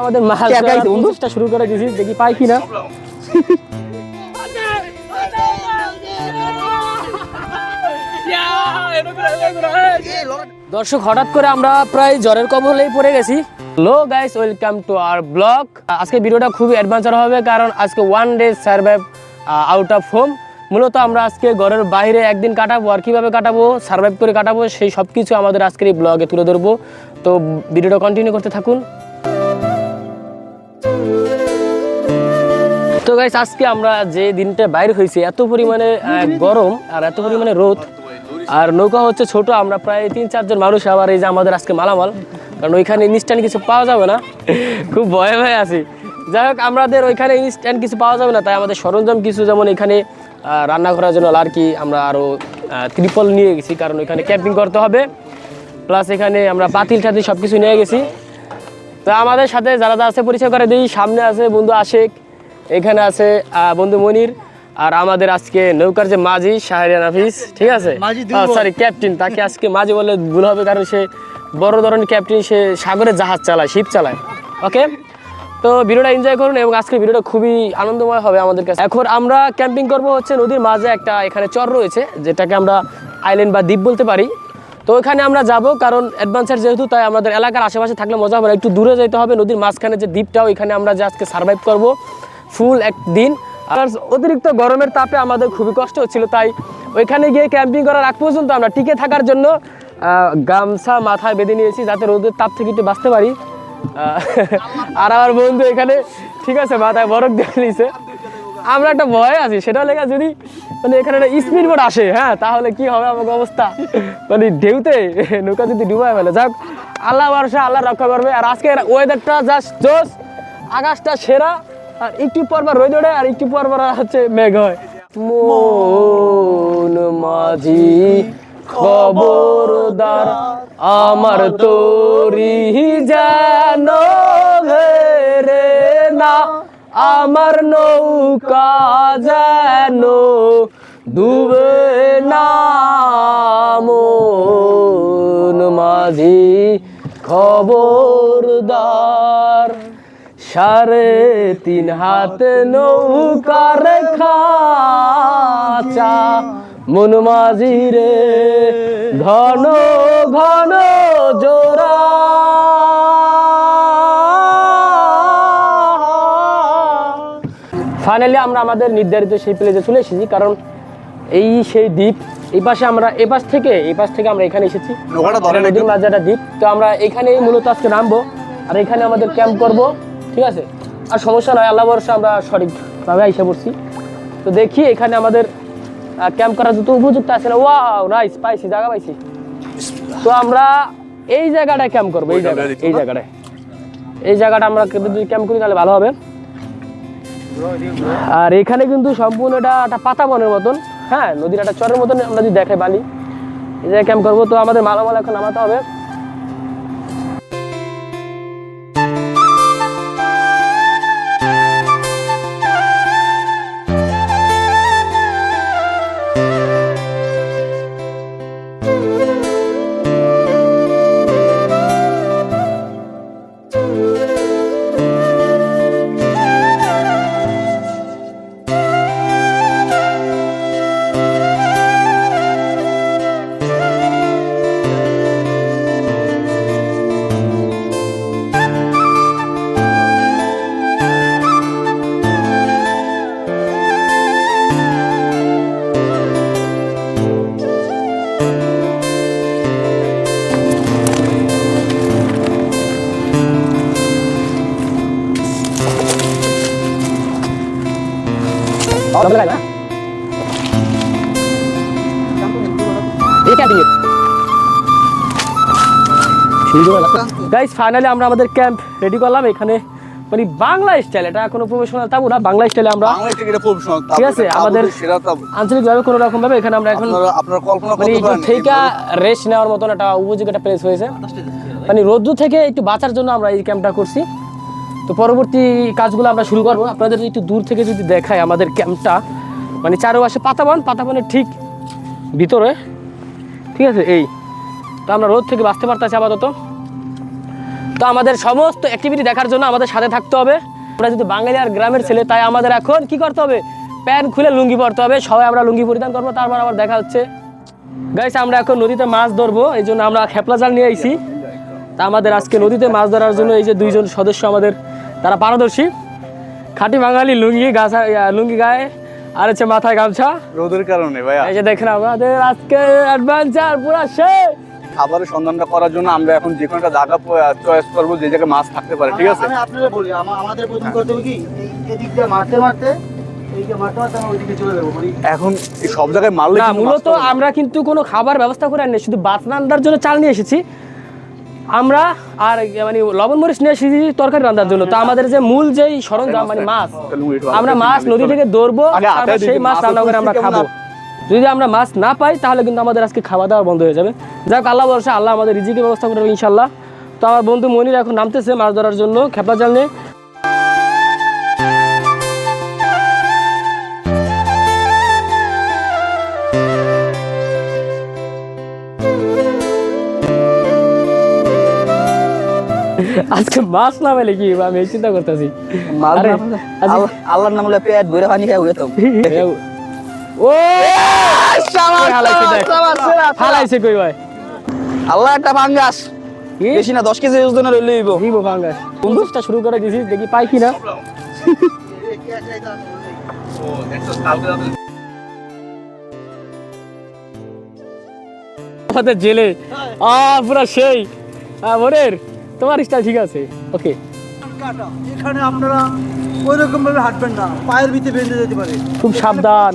আমাদের শুরু করে দেখি পাই কিনা দর্শক, হঠাৎ করে আমরা প্রায় জ্বরের কবলেই পড়ে গেছি। লো guys welcome to our blog আজকে ভিডিওটা খুবই অ্যাডভেঞ্চার হবে, কারণ আজকে one day survive out of home মূলত আমরা আজকে ঘরের বাইরে একদিন কাটাবো আর কীভাবে কাটাবো সার্ভাইভ করে কাটাবো, সেই সব কিছু আমাদের আজকের এই ব্লগে তুলে ধরবো। তো ভিডিওটা কন্টিনিউ করতে থাকুন। তো গাইস আজকে আমরা যে দিনটা বাইরে হয়েছি, এত পরিমাণে গরম আর এত পরিমাণে রোদ। আর নৌকা হচ্ছে ছোট, আমরা প্রায় তিন, চারজন মানুষ, আবার এই যে আমাদের আজকে মালামাল। কারণ ওইখানে ইনস্ট্যান্ট কিছু পাওয়া যাবে না। খুব ভয়ে ভয়ে আছি। যাই হোক আমাদের ওইখানে ইনস্ট্যান্ট কিছু পাওয়া যাবে না তাই আমাদের সরঞ্জাম কিছু যেমন এখানে রান্না করার জন্য আর কি আমরা আরও ত্রিপল নিয়ে গেছি কারণ ওইখানে ক্যাম্পিং করতে হবে। প্লাস এখানে আমরা পাতিল টাতিল সব কিছু নিয়ে গেছি। তো আমাদের সাথে যারা যারা আছে পরিচয় করে দিই। সামনে আছে বন্ধু আশেক এখানে আছে বন্ধু মনির আর আমাদের আজকে নৌকার যে মাঝি শাহরিয়ান হাফিজ ঠিক আছে? সরি ক্যাপ্টেন তাকে আজকে মাঝি বলে ভুল হবে কারণ সে বড় ধরনের ক্যাপ্টেন সে সাগরে জাহাজ চালায় শিপ চালায় ওকে তো ভিডিওটা এনজয় করুন এবং আজকে ভিডিওটা খুবই আনন্দময় হবে আমাদের কাছে। এখন আমরা ক্যাম্পিং করব হচ্ছে নদীর মাঝে একটা এখানে চর রয়েছে, যেটাকে আমরা আইল্যান্ড বা দ্বীপ বলতে পারি। তো ওইখানে আমরা যাব কারণ অ্যাডভেঞ্চার যেহেতু, তাই আমাদের এলাকার আশেপাশে থাকলে মজা হবে না। একটু দূরে যেতে হবে, নদীর মাঝখানে যে দ্বীপটা ওইখানে আমরা যে আজকে সার্ভাইভ করব ফুল একদিন। আর অতিরিক্ত গরমের তাপে আমাদের খুবই কষ্ট হচ্ছিল, তাই ওইখানে গিয়ে ক্যাম্পিং করার আগ পর্যন্ত আমরা টিকে থাকার জন্য গামছা মাথায় বেঁধে নিয়েছি যাতে রোদের তাপ থেকে একটু বাঁচতে পারি। আর আমার বন্ধু এখানে, ঠিক আছে, মাথায় বরফ দিয়ে নিয়েছে আমরা একটা ভয় আছি, সেটা লেগে যদি মানে এখানে একটা স্পিড বোট আসে হ্যাঁ তাহলে কি হবে আমার অবস্থা? মানে ঢেউতে, নৌকা যদি ডুবায় ফেলে। যাক আল্লাহ ভরসা, আল্লাহ রক্ষা করবে। আর আজকের ওয়েদারটা জাস্ট জোস আকাশটা সেরা, আর একটু পর পর রোদ ওঠে, আর একটু পর পর হচ্ছে মেঘ হয়। মন মাঝি, খবরদার আমার তোরি যেন ঘেরে না, আমার নৌকা যেন ডুবে না মাঝি খবরদার। সাড়ে তিন হাত নৌকার খাচা মন মাঝি রে ঘন ঘন জোড়া। ফাইনালি আমরা আমাদের নির্ধারিত সেই প্লেসে চলে এসেছি কারণ এই সেই দ্বীপ এই পাশে আমরা এই পাশ থেকে এই পাশ থেকে আমরা এখানে এসেছি। নদীর দ্বীপ তো আমরা এখানেই মূলত আজকে নামবো। আর এখানে আমাদের ক্যাম্প করব ঠিক আছে? আর সমস্যা নয় আল্লাহ বর্ষে আমরা সঠিকভাবে আইসা পড়ছি। তো দেখি এখানে আমাদের ক্যাম্প করার যত উপযুক্ত আছে না ওয়াও নাইস পাইছি জায়গা পাইছি। তো আমরা এই জায়গাটায় ক্যাম্প করব এই জায়গাটা এই জায়গাটায়। এই জায়গাটা আমরা যদি ক্যাম্প করি তাহলে ভালো হবে। আর এখানে কিন্তু সম্পূর্ণ এটা একটা পাতা বনের মতন হ্যাঁ নদীর একটা চরের মতন আমরা যদি দেখে বালি এই জায়গায় ক্যাম্প করব। তো আমাদের মালামাল এখন নামাতে হবে। দম লাগাই না এই ক্যাম্পিং গাইস ফাইনালি আমরা আমাদের ক্যাম্প রেডি করলাম। এখানে মানে বাংলা স্টাইল এটা কোনো প্রফেশনাল তাবু না বাংলা স্টাইলে আমরা ঠিক আছে, আমাদের- সেরা তাবু। আঞ্চলিকভাবে কোনো রকম ভাবে এখানে আমরা এখন কল্পনা মানে থেকে রেস্ট নেওয়ার মতন একটা উপযোগী একটা প্লেস হয়েছে। মানে রোদ্দু থেকে একটু বাঁচার জন্য আমরা এই ক্যাম্পটা করছি। তো পরবর্তী কাজগুলো আমরা শুরু করব। আপনাদের একটু দূর থেকে যদি দেখায় আমাদের ক্যাম্পটা মানে চারপাশে পাতাবন, পাতাবনের ঠিক ভিতরে, ঠিক আছে, এই। তো আমরা রোদ থেকে বাঁচতে পারতেছি আপাতত। তো আমাদের সমস্ত অ্যাক্টিভিটি দেখার জন্য আমাদের সাথে থাকতে হবে। আমরা যদি বাঙালি আর গ্রামের ছেলে, তাই আমাদের এখন কি করতে হবে? প্যান্ট খুলে লুঙ্গি পরতে হবে। সবাই আমরা লুঙ্গি পরিধান করব, তারপর আবার দেখা হচ্ছে। গাইস আমরা এখন নদীতে মাছ ধরবো, এই জন্য আমরা খেপলা জাল নিয়ে আইছি। তা আমাদের আজকে নদীতে মাছ ধরার জন্য এই যে দুইজন সদস্য আমাদের তারা পারদর্শী। খাঁটি বাঙালি লুঙ্গি গাছা লুঙ্গি গায়ে আর হচ্ছে মাথায় গামছা। রোদের কারণে ভাইয়া। এই যে দেখেন আমাদের আজকে অ্যাডভেঞ্চার পুরো শেষ। খাবারের সন্ধানটা করার জন্য আমরা এখন যে কোনো একটা জায়গা চয়েস করব যে জায়গায় মাছ থাকতে পারে ঠিক আছে? আমি আপনারা বলি আমাদের প্রথম করতে হবে কি? এই এদিক দিয়ে মারতে মারতে মানে এখন সব জায়গায় মারলে না কিন্তু মাছ মূলত। আমরা কিন্তু কোনো খাবার ব্যবস্থা করে আনি শুধু বাত রান্নার জন্য চাল নিয়ে এসেছি। আমরা আর মানে লবণ মরিচ নিয়ে এসেছি তরকারি রান্নার জন্য। তো আমাদের যে মূল যেই সরঞ্জাম মানে মাছ আমরা মাছ নদী থেকে ধরবো সেই মাছ রান্না করে আমরা খাব। যদি আমরা মাছ না পাই তাহলে কিন্তু আমাদের আজকে খাওয়া দাওয়া বন্ধ হয়ে যাবে। যাক আল্লাহ বর্ষা আল্লাহ আমাদের রিজিকের ব্যবস্থা করে ইনশাল্লাহ তো আমার বন্ধু মনির এখন নামতেছে মাছ ধরার জন্য খেপলা জাল নিয়ে। আজকে মাছ না পেলে কি? আমি চিন্তা করতেছি। আল্লাহর নাম হলে পেট ভরে পানি খাই হয়ে তো। ও। হালাইছে কই ভাই? আল্লাহ একটা ভাঙ্গাস বেশি না দশ কেজি ওজনের দিব শুরু করে দিছি দেখি পাই কিনা। আমাদের জেলে। আ পুরা সেই। বোনের তোমার স্টাইল ঠিক আছে ওকে এখানে আপনারা ওই রকম ভাবে হাঁটবেন না পায়ের ভিতরে বেঁধে যেতে পারে। খুব সাবধান।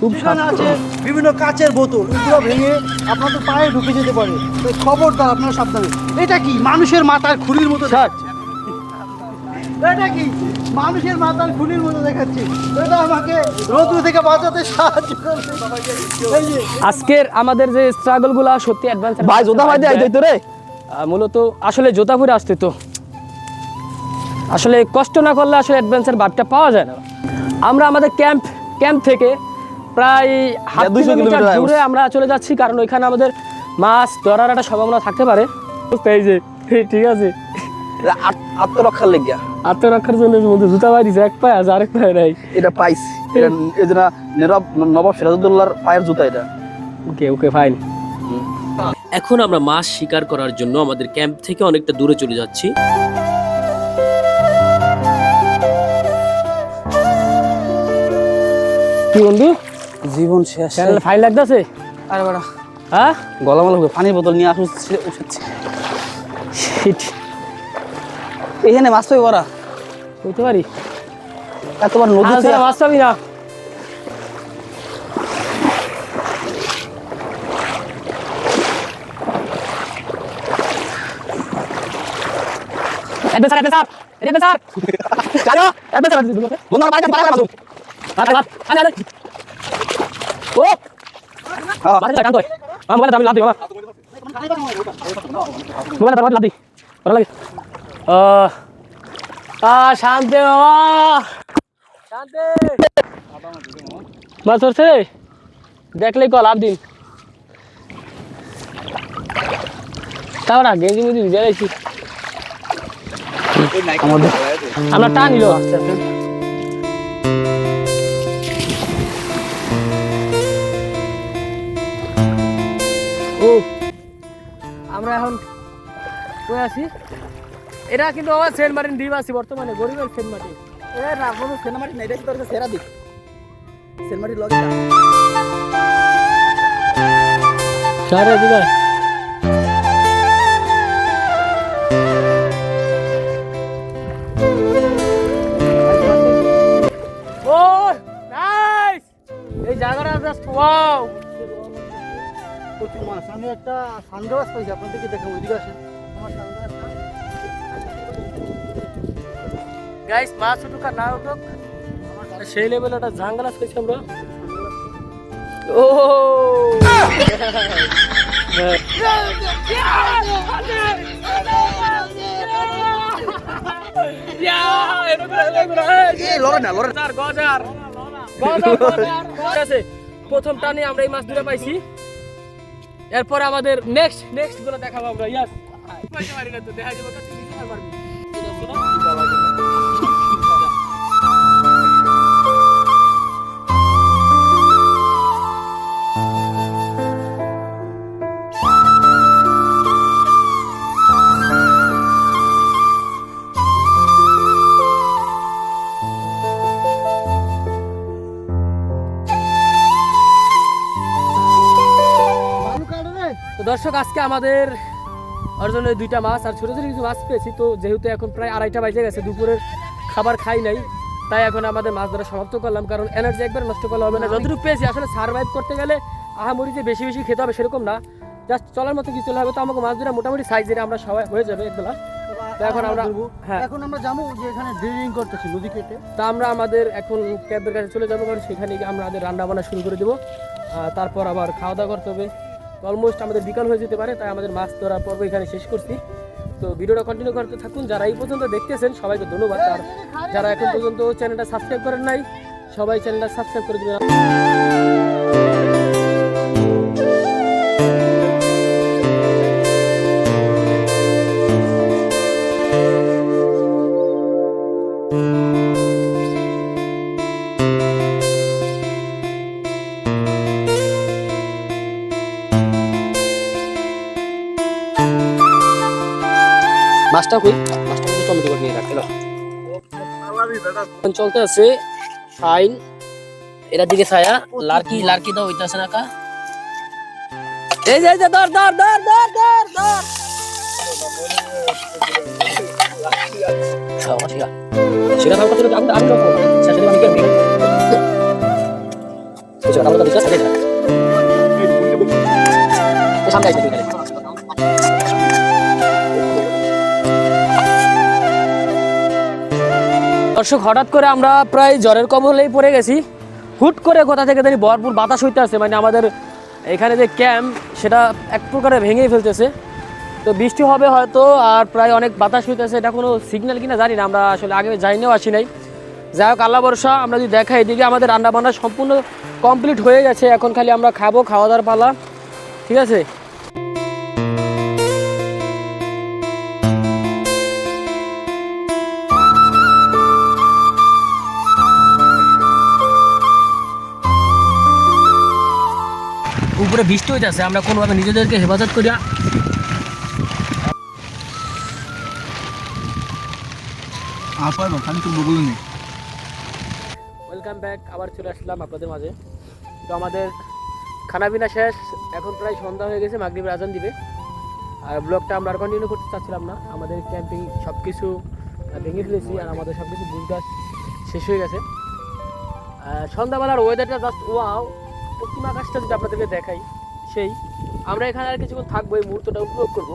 খুব সাবধান। আছে বিভিন্ন কাচের বোতল এগুলো ভেঙে আপনাদের পায়ে ঢুকে যেতে পারে। তো খবরদার আপনারা সাবধানে। এটা কি মানুষের মাথার খুলির মতো স্যার। এটা কি মানুষের মাথার খুলির মতো দেখাচ্ছে? এটা আমাকে রোদ্র থেকে বাঁচাতে সাহায্য করবে। আজকের আমাদের যে স্ট্রাগলগুলা সত্যি অ্যাডভান্স ভাই জোদা ভাই দেয় তো রে। মূলত আসলে জোতা পরে আসতে তো আসলে কষ্ট না করলে আসলে অ্যাডভেঞ্চার ভাবটা পাওয়া যায় না। আমরা আমাদের ক্যাম্প ক্যাম্প থেকে প্রায় দেড় দুইশো কিলোমিটার দূরে আমরা চলে যাচ্ছি কারণ ওইখানে আমাদের মাছ ধরার একটা সম্ভাবনা থাকতে পারে। বুঝতে এই যে ঠিক আছে। আত্মরক্ষার লেগিয়া। আত্মরক্ষার জন্য বন্ধু জুতা পাই দিছে এক পায়ে আছে আরেক পায়ে নাই। এটা পাইছি। এটা এই যে নবাব সিরাজউদ্দৌলার পায়ের জুতা এটা। ওকে ওকে ফাইন এখন আমরা মাছ শিকার করার জন্য আমাদের ক্যাম্প থেকে অনেকটা দূরে চলে যাচ্ছি। কি বন্ধু? জীবন শেষ। চ্যানেল ফাইন লাগতেছে? আরে বাড়া। হ্যাঁ? গলামাল হবে পানির বোতল নিয়ে শিট এখানে মাছ পাই বড়া। বুঝতে পারি? এতবার নদী মাছ পাবি না। অ্যাডভেঞ্চার অ্যাডভেঞ্চার চলো আরে আরে আরে ও হ্যাঁ তো লাভ দিই বাবা মোবাইল লাভ ভালো লাগে ও আ শান্তি বাবা শান্তি মাছ ধরছে দেখলেই কল লাভ দিন তাও না গেঞ্জি মুজি ভিজে গেছি আমাদের। আমরা টা নিল। ও আমরা এখন কই আছি? এটা কিন্তু আমার সেন্ট মার্টিন দ্বীপ আছি বর্তমানে গরিবের সেন্ট মার্টিন। এ না বন্ধু সিনেমাটি নাই রে তোর সেরা দিক সিনেমাটি লগে সারে দিদা ওয়াও প্রচুর মাছ আমি একটা সানগ্লাস পাইছি আপনাদেরকে দেখাবো ওইদিকে আসেন আমার গাইস মাছ উঠুক আর না উঠুক সেই লেভেল একটা জাঙ্গালাস পেয়েছি আমরা ও লড়ে না লড়ে গজার গজার গজার প্রথম টানে আমরা এই মাছ দুটো পাইছি। এরপরে আমাদের নেক্সট নেক্সটগুলো দেখাবো আমরা। ইয়াস দেখা যাবে দর্শক আজকে আমাদের অর্জনে দুইটা মাছ আর ছোটো ছোটো কিছু মাছ পেয়েছি। তো যেহেতু এখন প্রায় আড়াইটা বাজে গেছে দুপুরের খাবার খাই নাই তাই এখন আমাদের মাছ ধরা সমাপ্ত করলাম কারণ এনার্জি একবার নষ্ট করলে হবে না। যতটুকু পেয়েছি আসলে সার্ভাইভ করতে গেলে আহামরি যে বেশি বেশি খেতে হবে সেরকম না। জাস্ট চলার মতো কিছু হবে তো আমাকে মাছ ধরা মোটামুটি সাইজের আমরা সবাই হয়ে যাবে একবেলা। এখন আমরা হ্যাঁ। এখন আমরা যাব যে এখানে ড্রিলিং করতেছি নদী কেটে। তা আমরা আমাদের এখন ক্যাবের কাছে চলে যাব কারণ সেখানে গিয়ে আমরা আমাদের রান্না বান্না শুরু করে দেবো। তারপর আবার খাওয়া দাওয়া করতে হবে। তো অলমোস্ট আমাদের বিকাল হয়ে যেতে পারে, তাই আমাদের মাছ ধরার পর্ব এখানে শেষ করছি। তো ভিডিওটা কন্টিনিউ করতে থাকুন, যারা এই পর্যন্ত দেখতেছেন, সবাইকে ধন্যবাদ। আর যারা এখন পর্যন্ত চ্যানেলটা সাবস্ক্রাইব করেন নাই, সবাই চ্যানেলটা সাবস্ক্রাইব করে দেবেন। মাছটা দিকে সামনে দর্শক, হঠাৎ করে আমরা প্রায় জ্বরের কবলেই পড়ে গেছি। হুট করে কোথা থেকে জানি ভরপুর বাতাস হইতে আছে মানে আমাদের এখানে যে ক্যাম্প, সেটা এক প্রকারে ভেঙেই ফেলতেছে। তো বৃষ্টি হবে হয়তো, আর প্রায় অনেক বাতাস হইতেছে, এটা কোনো সিগন্যাল কিনা জানি না, আমরা আসলে আগে যাইনেও আসি নাই। যাই হোক, আল্লাহ বর্ষা আমরা যদি দেখাই, এদিকে আমাদের রান্না বান্না সম্পূর্ণ কমপ্লিট হয়ে গেছে, এখন খালি আমরা খাব খাওয়া দাওয়ার পালা। ঠিক আছে? উপরে বৃষ্টি হইতেছে আমরা কোনোভাবে নিজেদেরকে হেফাজত করিয়া নেই। ওয়েলকাম ব্যাক আবার চলে আসলাম আপনাদের মাঝে। তো আমাদের খানাপিনা শেষ এখন প্রায় সন্ধ্যা হয়ে গেছে মাগরিবের আজান দিবে। আর ব্লগটা আমরা আর কন্টিনিউ করতে চাচ্ছিলাম না। আমাদের ক্যাম্পিং সব কিছু ভেঙে ফেলেছি আর আমাদের সব কিছু বুঝগাছ শেষ হয়ে গেছে। সন্ধ্যাবেলার ওয়েদারটা জাস্ট ওয়াও পশ্চিম আকাশটা যদি আপনাদেরকে দেখাই, সেই, আমরা এখানে আর কিছুক্ষণ থাকব, এই মুহূর্তটা উপভোগ করব।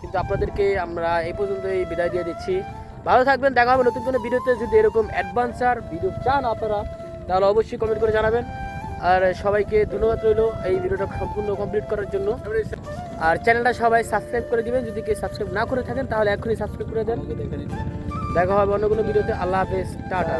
কিন্তু আপনাদেরকে আমরা এই পর্যন্তই বিদায় দিয়ে দিচ্ছি। ভালো থাকবেন, দেখা হবে নতুন কোনো ভিডিওতে। যদি এরকম অ্যাডভান্সার ভিডিও চান আপনারা, তাহলে অবশ্যই কমেন্ট করে জানাবেন। আর সবাইকে ধন্যবাদ রইল এই ভিডিওটা সম্পূর্ণ কমপ্লিট করার জন্য। আর চ্যানেলটা সবাই সাবস্ক্রাইব করে দিবেন। যদি কেউ সাবস্ক্রাইব না করে থাকেন, তাহলে এখনই সাবস্ক্রাইব করে দেন। দেখা হবে অন্য কোনো ভিডিওতে। আল্লাহ হাফেজ। টাটা।